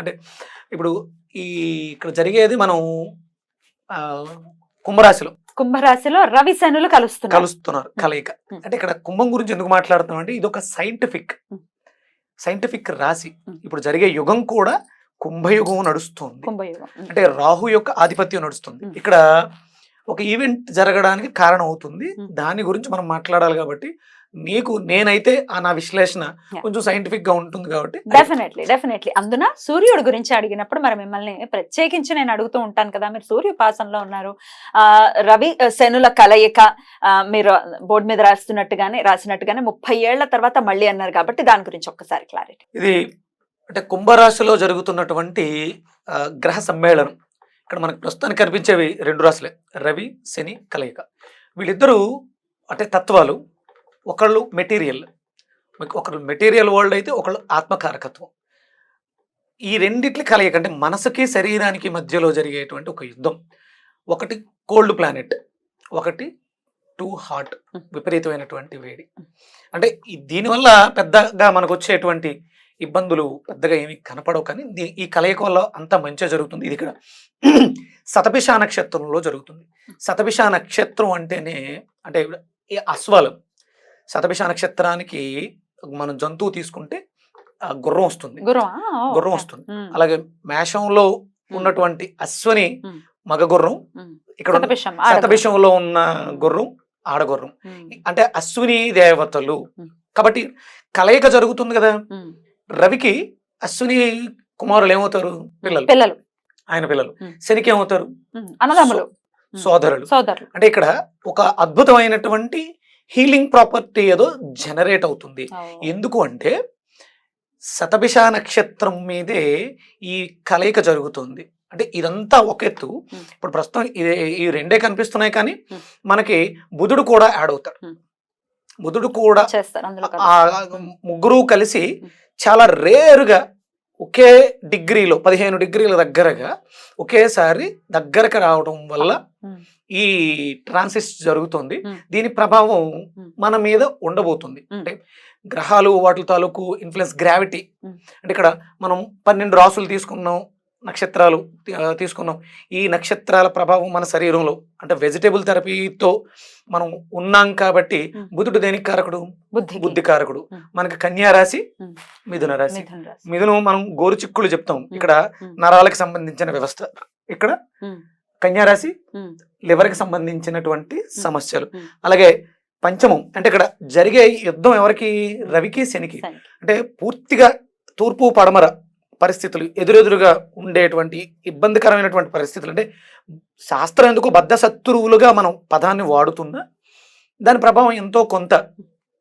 అంటే ఇప్పుడు ఈ ఇక్కడ జరిగేది మనం కుంభరాశిలో కుంభరాశిలో రవి శనులు కలుస్తున్నారు కలుస్తున్నారు కలయిక. అంటే ఇక్కడ కుంభం గురించి ఎందుకు మాట్లాడుతున్నాం అంటే ఇది ఒక సైంటిఫిక్. సైంటిఫిక్ రాశి. ఇప్పుడు జరిగే యుగం కూడా కుంభయుగం నడుస్తుంది. అంటే రాహు యొక్క ఆధిపత్యం నడుస్తుంది. ఇక్కడ ఒక ఈవెంట్ జరగడానికి కారణం అవుతుంది. దాని గురించి మనం మాట్లాడాలి కాబట్టి నీకు నేనైతే ఆ నా విశ్లేషణ. కొంచెం సైంటిఫిక్గా ఉంటుంది కాబట్టి డెఫినెట్లీ డెఫినెట్లీ. అందున సూర్యుడు గురించి అడిగినప్పుడు మరి మిమ్మల్ని ప్రత్యేకించి నేను అడుగుతూ ఉంటాను కదా. మీరు సూర్యోపాసనలో ఉన్నారు. ఆ రవి శనుల కలయిక మీరు బోర్డు మీద రాస్తున్నట్టుగానే రాసినట్టుగానే ముప్పై ఏళ్ళ తర్వాత మళ్ళీ అన్నారు కాబట్టి దాని గురించి ఒక్కసారి క్లారిటీ. ఇది అంటే కుంభరాశిలో జరుగుతున్నటువంటి గ్రహ సమ్మేళనం. ఇక్కడ మనకు ప్రస్తుతానికి కనిపించేవి రెండు రాశులే రవి శని కలయిక. వీళ్ళిద్దరూ అంటే తత్వాలు. ఒకళ్ళు మెటీరియల్. మీకు ఒకళ్ళు మెటీరియల్ వరల్డ్ అయితే ఒకళ్ళు ఆత్మకారకత్వం. ఈ రెండిట్ల కలయిక అంటే మనసుకి శరీరానికి మధ్యలో జరిగేటువంటి ఒక యుద్ధం. ఒకటి కోల్డ్ ప్లానెట్. ఒకటి టూ హాట్. విపరీతమైనటువంటి వేడి. అంటే దీనివల్ల పెద్దగా మనకు వచ్చేటువంటి ఇబ్బందులు పెద్దగా ఏమి కనపడవు కానీ ఈ కలయిక వల్ల అంత మంచిగా జరుగుతుంది. ఇది ఇక్కడ శతభిష నక్షత్రంలో జరుగుతుంది. శతభిష నక్షత్రం అంటేనే అంటే ఈ అశ్వాలు. శతభిష నక్షత్రానికి మనం జంతువు తీసుకుంటే ఆ గుర్రం వస్తుంది. గురు గుర్రం వస్తుంది. అలాగే మేషంలో ఉన్నటువంటి అశ్వని. మగ గుర్రం ఇక్కడ ఉన్న శతభిషంలో ఉన్న గుర్రం ఆడగుర్రం అంటే అశ్విని దేవతలు. కాబట్టి కలయిక జరుగుతుంది కదా. రవికి అశ్విని కుమారులు ఏమవుతారు? పిల్లలు. పిల్లలు. ఆయన పిల్లలు. శనికి ఏమవుతారు? అన్నదమ్ములు. సోదరులు. సోదరులు. అంటే ఇక్కడ ఒక అద్భుతమైనటువంటి హీలింగ్ ప్రాపర్టీ ఏదో జనరేట్ అవుతుంది. ఎందుకు అంటే శతభిష నక్షత్రం మీదే ఈ కలయిక జరుగుతుంది. అంటే ఇదంతా ఒక ఎత్తు. ఇప్పుడు ప్రస్తుతం ఇది ఈ రెండే కనిపిస్తున్నాయి కానీ. మనకి బుధుడు కూడా యాడ్ అవుతాడు. బుధుడు కూడా ముగ్గురు కలిసి చాలా రేరుగా ఒకే డిగ్రీలో పదిహేను డిగ్రీల దగ్గరగా ఒకేసారి దగ్గరకు రావడం వల్ల ఈ ట్రాన్సిస్ జరుగుతుంది. దీని ప్రభావం. మన మీద ఉండబోతుంది. అంటే గ్రహాలు వాటి తాలూకు ఇన్ఫ్లుయెన్స్ గ్రావిటీ. అంటే ఇక్కడ మనం పన్నెండు రాసులు తీసుకున్నాం నక్షత్రాలు తీసుకున్నాం. ఈ నక్షత్రాల ప్రభావం మన శరీరంలో అంటే వెజిటేబుల్ థెరపీతో మనం ఉన్నాం కాబట్టి. బుధుడు దేనికి కారకుడు? బుద్ధి బుద్ధి కారకుడు. మనకి కన్యా రాశి. మిథున రాశి. మిథున మనం గోరుచిక్కులు చెప్తాం. ఇక్కడ. నరాలకు సంబంధించిన వ్యవస్థ. ఇక్కడ కన్యా రాశి లివర్కి సంబంధించినటువంటి సమస్యలు. అలాగే పంచమం అంటే ఇక్కడ జరిగే యుద్ధం ఎవరికి? రవికి శనికి. అంటే పూర్తిగా తూర్పు పడమర పరిస్థితులు ఎదురెదురుగా ఉండేటువంటి ఇబ్బందికరమైనటువంటి పరిస్థితులు. అంటే శాస్త్రం ఎందుకు బద్ధ శత్రువులుగా మనం పదాన్ని వాడుతున్నా దాని ప్రభావం ఎంతో కొంత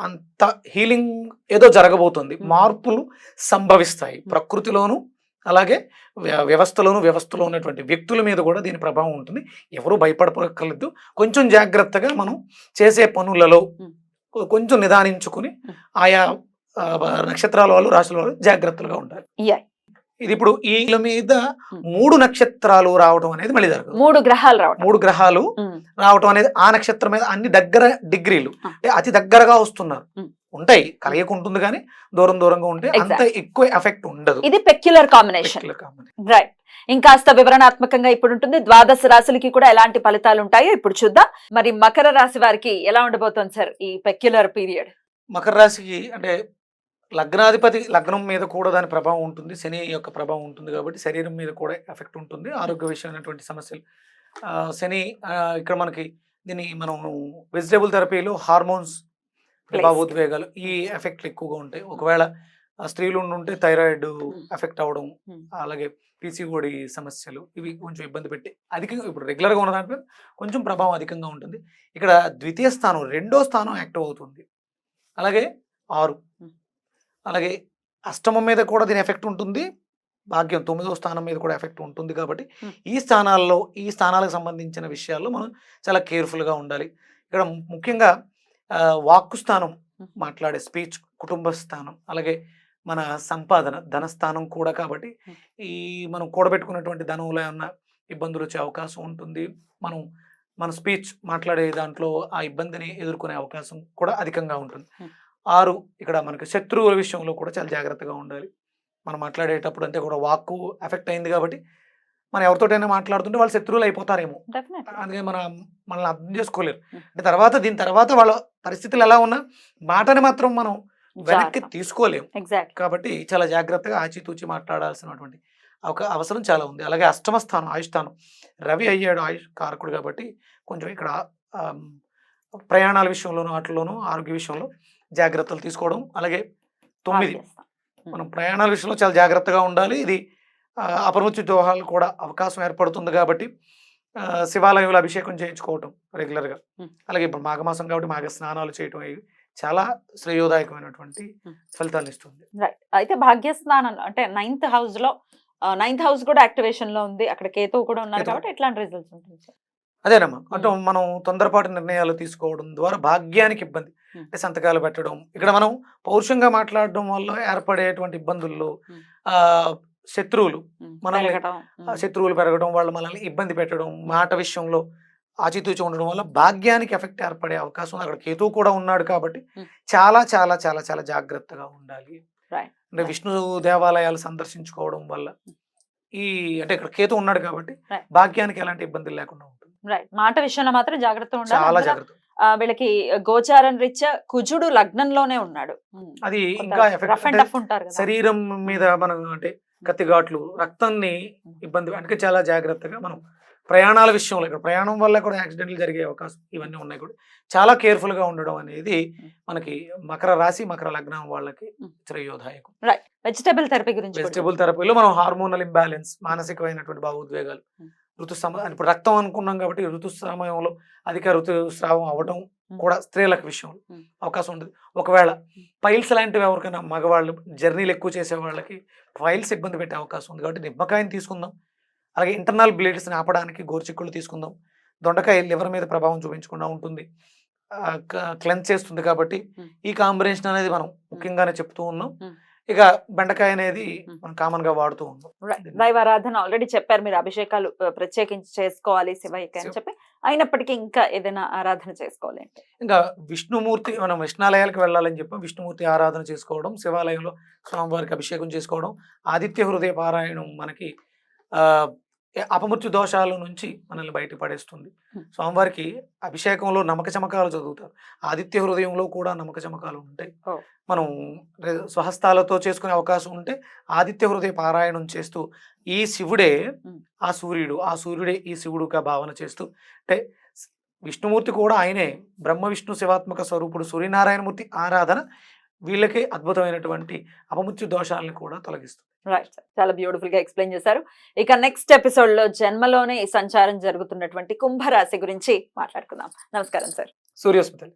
అంత హీలింగ్ ఏదో జరగబోతుంది. మార్పులు సంభవిస్తాయి. ప్రకృతిలోను అలాగే వ్య- వ్యవస్థలోను వ్యవస్థలో ఉన్నటువంటి వ్యక్తుల మీద కూడా దీని ప్రభావం ఉంటుంది. ఎవరు భయపడక్కర్లేదు. కొంచెం జాగ్రత్తగా మనం చేసే పనులలో కొంచెం నిదానించుకుని. ఆయా నక్షత్రాల వాళ్ళు రాశుల వాళ్ళు జాగ్రత్తలుగా ఉండాలి. ఇది ఇప్పుడు ఈ మీద. మూడు నక్షత్రాలు రావడం అనేది మళ్ళీ జరగదు మూడు గ్రహాలు రావడం మూడు గ్రహాలు రావటం అనేది ఆ నక్షత్రం మీద అన్ని దగ్గర డిగ్రీలు. అంటే అతి దగ్గరగా వస్తున్నారు. ఉంటాయి కలయిక ఉంటుంది కానీ దూరం దూరంగా ఉంటే అంత. ఎక్కువ ఎఫెక్ట్ ఉండదు ఇది పెక్యులర్ కాంబినేషన్. రైట్ ఇంకాస్త వివరణాత్మకంగా ఇప్పుడు ఉంటుంది ద్వాదశ రాశులకి కూడా ఎలాంటి ఫలితాలు ఉంటాయో ఇప్పుడు చూద్దాం మరి మకర రాశి వారికి ఎలా ఉండబోతోంది సార్ ఈ పెక్యులర్ పీరియడ్ మకర రాశికి అంటే లగ్నాధిపతి లగ్నం మీద కూడా దాని ప్రభావం ఉంటుంది. శని యొక్క ప్రభావం ఉంటుంది కాబట్టి శరీరం మీద కూడా ఎఫెక్ట్ ఉంటుంది. ఆరోగ్య విషయమైనటువంటి సమస్యలు. శని ఇక్కడ మనకి దీన్ని మనం వెజిటేబుల్ థెరపీలో హార్మోన్స్ భావోద్వేగాలు ఈ ఎఫెక్ట్లు ఎక్కువగా ఉంటాయి. ఒకవేళ స్త్రీలు ఉంటే థైరాయిడ్ ఎఫెక్ట్ అవ్వడం Hmm. అలాగే పీసీఓడి సమస్యలు ఇవి కొంచెం ఇబ్బంది పెట్టి అధికంగా ఇప్పుడు రెగ్యులర్గా ఉన్న దానిపై కొంచెం ప్రభావం అధికంగా ఉంటుంది. ఇక్కడ ద్వితీయ స్థానం రెండో స్థానం యాక్టివ్ అవుతుంది. అలాగే ఆరు. Hmm. అలాగే అష్టమం మీద కూడా దీని ఎఫెక్ట్ ఉంటుంది భాగ్యం తొమ్మిదో స్థానం మీద కూడా ఎఫెక్ట్ ఉంటుంది కాబట్టి. ఈ స్థానాల్లో ఈ స్థానాలకు సంబంధించిన విషయాల్లో మనం చాలా కేర్ఫుల్గా ఉండాలి ఇక్కడ ముఖ్యంగా వాక్కు స్థానం. మాట్లాడే స్పీచ్ కుటుంబ స్థానం అలాగే మన సంపాదన ధనస్థానం కూడా కాబట్టి. ఈ మనం కూడబెట్టుకున్నటువంటి ధనంలో ఏమన్నా ఇబ్బందులు వచ్చే అవకాశం ఉంటుంది మనం మన స్పీచ్ మాట్లాడే దాంట్లో ఆ ఇబ్బందిని ఎదుర్కొనే అవకాశం కూడా అధికంగా ఉంటుంది. ఆరు ఇక్కడ మనకి శత్రువుల విషయంలో కూడా చాలా జాగ్రత్తగా ఉండాలి. మనం మాట్లాడేటప్పుడు అంటే కూడా వాక్కు ఎఫెక్ట్ అయింది కాబట్టి మనం ఎవరితోటైనా మాట్లాడుతుంటే వాళ్ళు శత్రువులు అయిపోతారేమో. డెఫినెట్ అందుకే మన మనల్ని అర్థం చేసుకోలేరు. అంటే తర్వాత దీని తర్వాత వాళ్ళ పరిస్థితులు ఎలా ఉన్నా మాటని మాత్రం మనం వెనక్కి తీసుకోలేము. ఎగ్జాక్ట్ కాబట్టి చాలా జాగ్రత్తగా ఆచితూచి మాట్లాడాల్సినటువంటి ఒక అవసరం చాలా ఉంది. అలాగే అష్టమ స్థానం ఆయుష్ స్థానం రవి అయ్యాడు ఆయుష్ కారకుడు కాబట్టి కొంచెం ఇక్కడ ప్రయాణాల విషయంలోనూ వాటిలోనూ ఆరోగ్య విషయంలో జాగ్రత్తలు తీసుకోవడం అలాగే తొమ్మిది మనం ప్రయాణాల విషయంలో చాలా జాగ్రత్తగా ఉండాలి ఇది ఆ, అపరిమిత దోహాలు కూడా అవకాశం ఏర్పడుతుంది కాబట్టి శివాలయంలో అభిషేకం చేయించుకోవటం రెగ్యులర్గా. అలాగే ఇప్పుడు మాఘమాసం కాబట్టి మాఘ స్నానాలు చేయటం చాలా శ్రేయోదాయకమైనటువంటి. ఫలితాలు ఇస్తుంది రైట్ అయితే భాగ్యస్థానం అంటే నైన్త్ హౌస్లో నైన్త్ హౌస్ కూడా యాక్టివేషన్లో ఉంది అక్కడ కేతువు కూడా ఉన్నారు. కాబట్టి ఎట్లాంటి రిజల్ట్స్ ఉంటుంది? అదేనమ్మా అంటే మనం తొందరపాటు నిర్ణయాలు తీసుకోవడం ద్వారా భాగ్యానికి ఇబ్బంది. అంటే సంతకాలు పెట్టడం ఇక్కడ మనం పౌరుషంగా మాట్లాడడం వల్ల ఏర్పడేటువంటి ఇబ్బందుల్లో. ఆ శత్రువులు మనల్ని- శత్రువులు పెరగడం వాళ్ళు మనల్ని ఇబ్బంది పెట్టడం మాట విషయంలో ఆచితూచి ఉండడం వల్ల భాగ్యానికి ఎఫెక్ట్ ఏర్పడే అవకాశం ఉంది అక్కడ కేతువు కూడా ఉన్నాడు కాబట్టి. చాలా చాలా చాలా చాలా జాగ్రత్తగా ఉండాలి. అంటే. విష్ణు దేవాలయాలు సందర్శించుకోవడం వల్ల ఈ అంటే ఇక్కడ కేతు ఉన్నాడు కాబట్టి. భాగ్యానికి ఎలాంటి ఇబ్బందులు లేకుండా ఉంటుంది రైట్ మాట విషయంలో మాత్రం జాగ్రత్త ఉండాలి. చాలా అందులో, జాగ్రత్త. వీళ్ళకి గోచారం రీత్యా కుజుడు లగ్నంలోనే ఉన్నాడు. అది ఇంకా రఫ్ ఎఫెక్ట్ అండ్ టఫ్ ఉంటారు కదా. శరీరం మీద మనం అంటే కత్తిఘాట్లు రక్తాన్ని ఇబ్బంది అంటే చాలా జాగ్రత్తగా మనం ప్రయాణాల విషయంలో ఇక్కడ ప్రయాణం వల్ల కూడా యాక్సిడెంట్లు జరిగే అవకాశం ఇవన్నీ ఉన్నాయి కూడా. చాలా కేర్ఫుల్గా ఉండడం అనేది మనకి మకర రాశి మకర లగ్నం వాళ్ళకి. శ్రేయోదాయకం వెజిటబుల్ థెరపీ గురించి వెజిటబుల్ థెరపీలో మనం హార్మోనల్ ఇంబ్యాలెన్స్ మానసికమైనటువంటి భావోద్వేగాలు ఋతుసమ ఇప్పుడు రక్తం అనుకున్నాం కాబట్టి ఋతు సమయంలో అధిక ఋతుస్రావం అవ్వడం. కూడా స్త్రీలకు విషయంలో. అవకాశం ఉంటుంది ఒకవేళ పైల్స్ లాంటివి ఎవరికైనా మగవాళ్ళు జర్నీలు ఎక్కువ చేసే వాళ్ళకి ఫైల్స్ ఇబ్బంది పెట్టే అవకాశం ఉంది కాబట్టి నిమ్మకాయని తీసుకుందాం అలాగే ఇంటర్నల్ బ్లేడ్స్ని ఆపడానికి గోరుచిక్కులు తీసుకుందాం దొండకాయ లివర్ మీద ప్రభావం చూపించకుండా ఉంటుంది క్లెన్స్ చేస్తుంది కాబట్టి. ఈ కాంబినేషన్ అనేది మనం ముఖ్యంగానే చెప్తూ ఉన్నాం. ఇక బెండకాయ అనేది. మనం కామన్గా వాడుతూ ఉన్నాం Right. దైవారాధన ఆల్రెడీ చెప్పారు. మీరు అభిషేకాలు ప్రత్యేకించి చేసుకోవాలి శివయ్యకి అని చెప్పి. అయినప్పటికీ ఇంకా ఏదైనా ఆరాధన చేసుకోవాలి ఇంకా విష్ణుమూర్తి మనం విష్ణాలయాలకు వెళ్ళాలని చెప్పి విష్ణుమూర్తి ఆరాధన చేసుకోవడం శివాలయంలో స్వామివారికి అభిషేకం చేసుకోవడం ఆదిత్య హృదయ పారాయణం మనకి అపమృత్యు దోషాల నుంచి మనల్ని బయట పడేస్తుంది Hmm. స్వామివారికి అభిషేకంలో నమ్మక చమకాలు చదువుతారు ఆదిత్య హృదయంలో కూడా నమ్మక చమకాలు ఉంటాయి. మనం స్వహస్తాలతో చేసుకునే అవకాశం ఉంటే ఆదిత్య హృదయ పారాయణం చేస్తూ ఈ శివుడే. ఆ సూర్యుడు ఆ సూర్యుడే ఈ శివుడుగా భావన చేస్తూ అంటే విష్ణుమూర్తి కూడా ఆయనే బ్రహ్మ విష్ణు శివాత్మక స్వరూపుడు సూర్యనారాయణమూర్తి ఆరాధన వీళ్ళకి అద్భుతమైనటువంటి అపమృత్యు దోషాలను కూడా తొలగిస్తుంది రైట్ చాలా బ్యూటిఫుల్గా ఎక్స్ప్లెయిన్ చేశారు. ఇక నెక్స్ట్ ఎపిసోడ్లో జన్మలోనే ఈ సంచారం జరుగుతున్నటువంటి కుంభరాశి గురించి మాట్లాడుకుందాం. నమస్కారం సార్ సూర్యోస్మితలు